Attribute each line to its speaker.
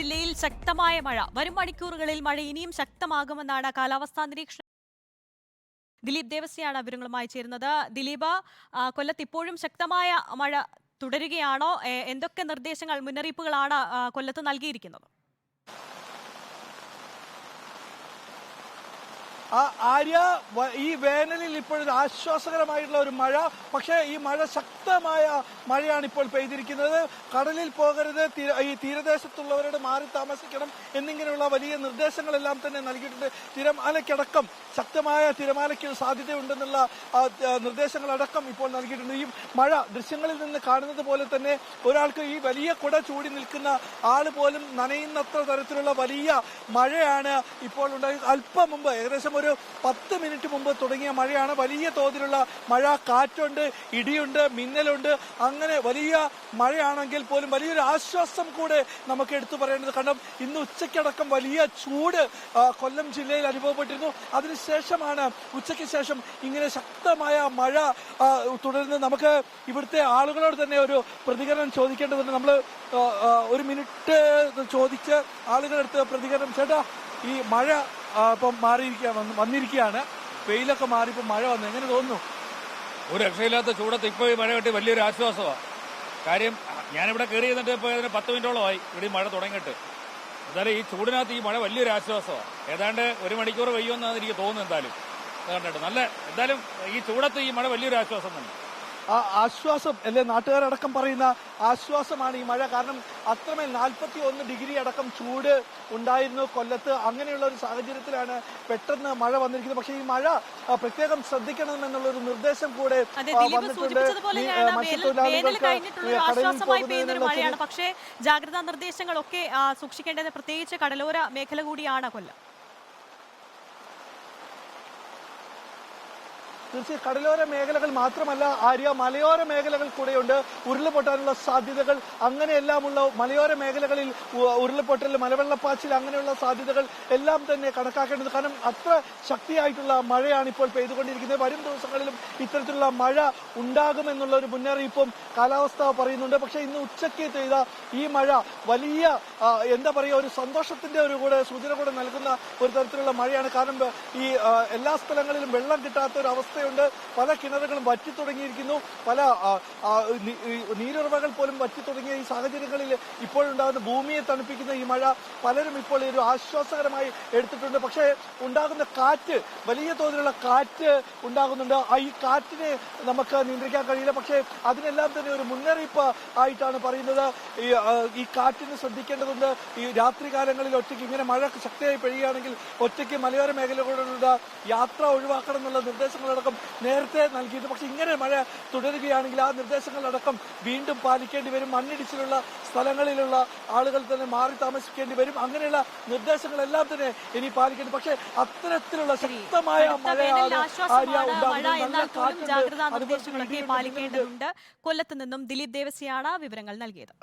Speaker 1: ജില്ലയിൽ ശക്തമായ മഴ. വരും മണിക്കൂറുകളിൽ മഴ ഇനിയും ശക്തമാകുമെന്നാണ് കാലാവസ്ഥാ നിരീക്ഷണം ദിലീപ് ദേവസ്യാണ് വിവരങ്ങളുമായി ചേരുന്നത്. ദിലീപ് കൊല്ലത്ത് ഇപ്പോഴും ശക്തമായ മഴ തുടരുകയാണോ? എന്തൊക്കെ നിർദ്ദേശങ്ങൾ മുന്നറിയിപ്പുകളാണ് കൊല്ലത്ത് നൽകിയിരിക്കുന്നത്?
Speaker 2: ആര്യ ഈ വേനലിൽ ഇപ്പോഴൊരു ആശ്വാസകരമായിട്ടുള്ള ഒരു മഴ. പക്ഷേ ഈ മഴ ശക്തമായ മഴയാണ് ഇപ്പോൾ പെയ്തിരിക്കുന്നത്. കടലിൽ പോകരുത് ഈ തീരദേശത്തുള്ളവരോട് മാറി താമസിക്കണം എന്നിങ്ങനെയുള്ള വലിയ നിർദ്ദേശങ്ങളെല്ലാം തന്നെ നൽകിയിട്ടുണ്ട്. തിരമാലയ്ക്കടക്കം ശക്തമായ തിരമാലയ്ക്ക് സാധ്യതയുണ്ടെന്നുള്ള നിർദ്ദേശങ്ങളടക്കം ഇപ്പോൾ നൽകിയിട്ടുണ്ട്. ഈ മഴ ദൃശ്യങ്ങളിൽ നിന്ന് കാണുന്നത് പോലെ തന്നെ ഒരാൾക്ക് ഈ വലിയ കുട ചൂടി നിൽക്കുന്ന ആൾ പോലും നനയുന്നത്ര തരത്തിലുള്ള വലിയ മഴയാണ് ഇപ്പോൾ ഉണ്ടായി. അല്പം മുമ്പ് ഏകദേശം ഒരു പത്ത് മിനിറ്റ് മുമ്പ് തുടങ്ങിയ മഴയാണ്. വലിയ തോതിലുള്ള മഴ കാറ്റുണ്ട് ഇടിയുണ്ട് മിന്നലുണ്ട്. അങ്ങനെ വലിയ മഴയാണെങ്കിൽ പോലും വലിയൊരു ആശ്വാസം കൂടെ നമുക്ക് എടുത്തു പറയേണ്ടത്. കാരണം ഇന്ന് ഉച്ചയ്ക്കടക്കം വലിയ ചൂട് കൊല്ലം ജില്ലയിൽ അനുഭവപ്പെട്ടിരുന്നു. അതിനുശേഷമാണ് ഉച്ചയ്ക്ക് ശേഷം ഇങ്ങനെ ശക്തമായ മഴ തുടരുന്നത്. നമുക്ക് ഇവിടുത്തെ ആളുകളോട് തന്നെ ഒരു പ്രതികരണം ചോദിക്കേണ്ടതുണ്ട്. നമ്മൾ ഒരു മിനിറ്റ് ചോദിച്ച് ആളുകളെടുത്ത് പ്രതികരണം. ചേട്ടാ ഈ മഴ ഇപ്പം മാറിയിരിക്കുക വന്ന് വന്നിരിക്കുകയാണ് വെയിലൊക്കെ മാറി ഇപ്പം മഴ വന്നു. എങ്ങനെ തോന്നുന്നു?
Speaker 3: ഒരു രക്ഷയില്ലാത്ത ചൂടത്ത് ഇപ്പോൾ ഈ മഴ കിട്ടി വലിയൊരു ആശ്വാസമാണ് കാര്യം ഞാനിവിടെ കയറി എന്നിട്ട് ഇപ്പോൾ ഇതിന് പത്ത് മിനിറ്റോളമായി ഇവിടെ മഴ തുടങ്ങിയിട്ട്. എന്തായാലും ഈ ചൂടിനകത്ത് ഈ മഴ വലിയൊരു ആശ്വാസമാണ് ഏതാണ്ട് ഒരു മണിക്കൂർ പെയ്യുമെന്നാണ് എനിക്ക് തോന്നുന്നു എന്തായാലും. നല്ല എന്തായാലും ഈ ചൂടത്ത് ഈ മഴ വലിയൊരു ആശ്വാസം തന്നെ.
Speaker 2: ആശ്വാസം അല്ലെ നാട്ടുകാരടക്കം പറയുന്ന ആശ്വാസമാണ് ഈ മഴ. കാരണം അത്രമേൽ നാൽപ്പത്തി ഒന്ന് ഡിഗ്രി അടക്കം ചൂട് ഉണ്ടായിരുന്നു കൊല്ലത്ത്. അങ്ങനെയുള്ള ഒരു സാഹചര്യത്തിലാണ് പെട്ടെന്ന് മഴ വന്നിരിക്കുന്നത്. പക്ഷേ ഈ മഴ പ്രത്യേകം ശ്രദ്ധിക്കണം എന്നുള്ള ഒരു നിർദ്ദേശം കൂടെ വന്നിട്ടുണ്ട്.
Speaker 1: പക്ഷേ ജാഗ്രതാ നിർദ്ദേശങ്ങളൊക്കെ സൂക്ഷിക്കേണ്ടത് പ്രത്യേകിച്ച് കടലോര മേഖല കൂടിയാണ് കൊല്ലം.
Speaker 2: തീർച്ചയായും കടലോര മേഖലകൾ മാത്രമല്ല ആര്യ മലയോര മേഖലകൾ കൂടെയുണ്ട്. ഉരുൾപൊട്ടാനുള്ള സാധ്യതകൾ അങ്ങനെയെല്ലാമുള്ള മലയോര മേഖലകളിൽ ഉരുൾപൊട്ടൽ മലവെള്ളപ്പാച്ചിൽ അങ്ങനെയുള്ള സാധ്യതകൾ എല്ലാം തന്നെ കണക്കാക്കേണ്ടത്. കാരണം അത്ര ശക്തിയായിട്ടുള്ള മഴയാണ് ഇപ്പോൾ പെയ്തുകൊണ്ടിരിക്കുന്നത്. വരും ദിവസങ്ങളിലും ഇത്തരത്തിലുള്ള മഴ ഉണ്ടാകുമെന്നുള്ള ഒരു മുന്നറിയിപ്പും കാലാവസ്ഥ പറയുന്നുണ്ട്. പക്ഷേ ഇന്ന് ഉച്ചയ്ക്ക് ചെയ്ത ഈ മഴ വലിയ എന്താ പറയുക ഒരു സന്തോഷത്തിന്റെ ഒരു കൂടെ സൂചന കൂടെ നൽകുന്ന ഒരു തരത്തിലുള്ള മഴയാണ്. കാരണം ഈ എല്ലാ സ്ഥലങ്ങളിലും വെള്ളം കിട്ടാത്ത ഒരു അവസ്ഥയുണ്ട്. പല കിണറുകളും വറ്റി തുടങ്ങിയിരിക്കുന്നു. പല നീരുറവകൾ പോലും വറ്റി തുടങ്ങിയ ഈ സാഹചര്യങ്ങളിൽ ഇപ്പോഴുണ്ടാകുന്ന ഭൂമിയെ തണുപ്പിക്കുന്ന ഈ മഴ പലരും ഇപ്പോൾ ഒരു ആശ്വാസകരമായി എടുത്തിട്ടുണ്ട്. പക്ഷേ ഉണ്ടാകുന്ന കാറ്റ് വലിയ തോതിലുള്ള കാറ്റ് ഉണ്ടാകുന്നുണ്ട്. ഈ കാറ്റിനെ നമുക്ക് നിയന്ത്രിക്കാൻ കഴിയില്ല. പക്ഷേ അതിനെല്ലാം തന്നെ ഒരു മുന്നറിയിപ്പ് ആയിട്ടാണ് പറയുന്നത്. ഈ കാറ്റിന് ശ്രദ്ധിക്കേണ്ടതുണ്ട്. ഈ രാത്രി കാലങ്ങളിൽ ഒറ്റയ്ക്ക് ഇങ്ങനെ മഴ ശക്തിയായി പെയ്യുകയാണെങ്കിൽ ഒറ്റയ്ക്ക് മലയോര മേഖലകളിലുള്ള യാത്ര ഒഴിവാക്കണം എന്നുള്ള നിർദ്ദേശങ്ങളടക്കം നേരത്തെ നൽകിയിരുന്നു. പക്ഷെ ഇങ്ങനെ മഴ തുടരുകയാണെങ്കിൽ ആ നിർദ്ദേശങ്ങളടക്കം വീണ്ടും പാലിക്കേണ്ടി വരും. മണ്ണിടിച്ചിലുള്ള സ്ഥലങ്ങളിലുള്ള ആളുകൾ തന്നെ മാറി താമസിക്കേണ്ടി വരും. അങ്ങനെയുള്ള നിർദ്ദേശങ്ങളെല്ലാം തന്നെ ഇനി പാലിക്കേണ്ടി. പക്ഷേ അത്തരത്തിലുള്ള ശക്തമായ
Speaker 1: ജാഗ്രതാ നിർദ്ദേശങ്ങളൊക്കെ. പാലിക്കേണ്ടതുണ്ട്. കൊല്ലത്ത് നിന്നും ദിലീപ് ദേവസിയാണ് വിവരങ്ങൾ നൽകിയത്.